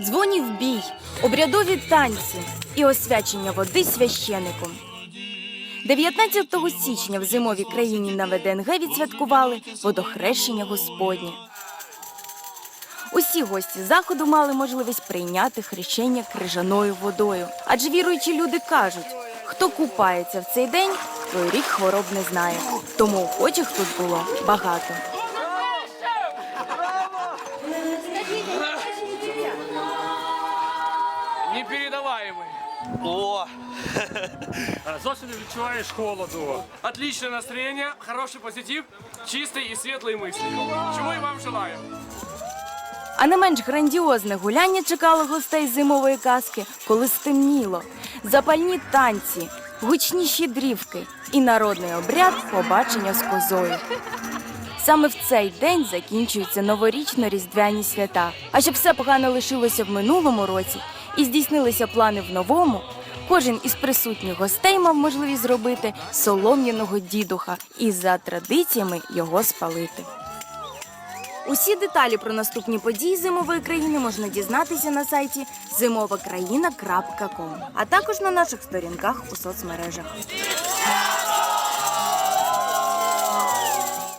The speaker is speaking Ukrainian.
Дзвонів бій, обрядові танці і освячення води священиком. 19 січня в зимовій країні на ВДНГ відсвяткували водохрещення Господнє. Усі гості заходу мали можливість прийняти хрещення крижаною водою. Адже віруючі люди кажуть, хто купається в цей день, той рік хвороб не знає. Тому охочих тут було багато. Непередаваемый. О, А, Зовсім не відчуваєш холоду. Отличное настроение, хороший позитив, чистые и светлые мысли. Чего и вам желаю. А не менш грандіозне гуляння чекало гостей зимової казки, коли стемніло. Запальні танці, гучні щедрівки і народний обряд побачення з козою. Саме в цей день закінчуються новорічно-різдвяні свята. А щоб все погано лишилося в минулому році і здійснилися плани в новому, кожен із присутніх гостей мав можливість зробити солом'яного дідуха і за традиціями його спалити. Усі деталі про наступні події зимової країни можна дізнатися на сайті зимовакраїна.ком, а також на наших сторінках у соцмережах.